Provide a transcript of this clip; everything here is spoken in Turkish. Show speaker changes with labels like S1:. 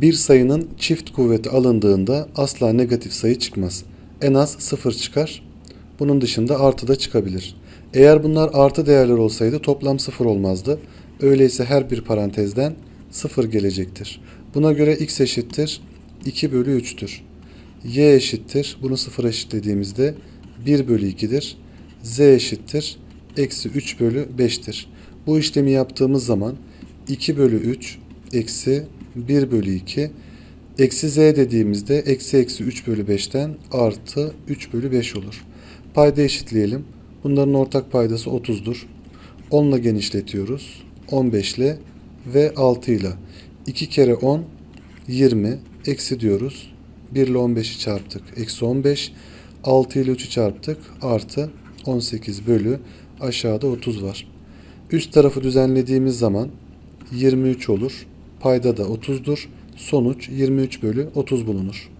S1: Bir sayının çift kuvveti alındığında asla negatif sayı çıkmaz. En az sıfır çıkar. Bunun dışında artı da çıkabilir. Eğer bunlar artı değerler olsaydı toplam sıfır olmazdı. Öyleyse her bir parantezden sıfır gelecektir. Buna göre x eşittir 2 bölü 3'tür. y eşittir, bunu sıfır eşitlediğimizde 1 bölü 2'dir. z eşittir, eksi 3 bölü 5'tir. Bu işlemi yaptığımız zaman 2 bölü 3 eksi 1 bölü 2 eksi z dediğimizde eksi eksi 3 bölü 5'ten artı 3 bölü 5 olur. Payda eşitleyelim. Bunların ortak paydası 30'dur. 10 ile genişletiyoruz. 15 ile ve 6 ile. 2 kere 10 20 eksi diyoruz. 1 ile 15'i çarptık. Eksi 15. 6 ile 3'ü çarptık. Artı 18 bölü aşağıda 30 var. Üst tarafı düzenlediğimiz zaman 23 olur. Payda da 30'dur. Sonuç 23 bölü 30 bulunur.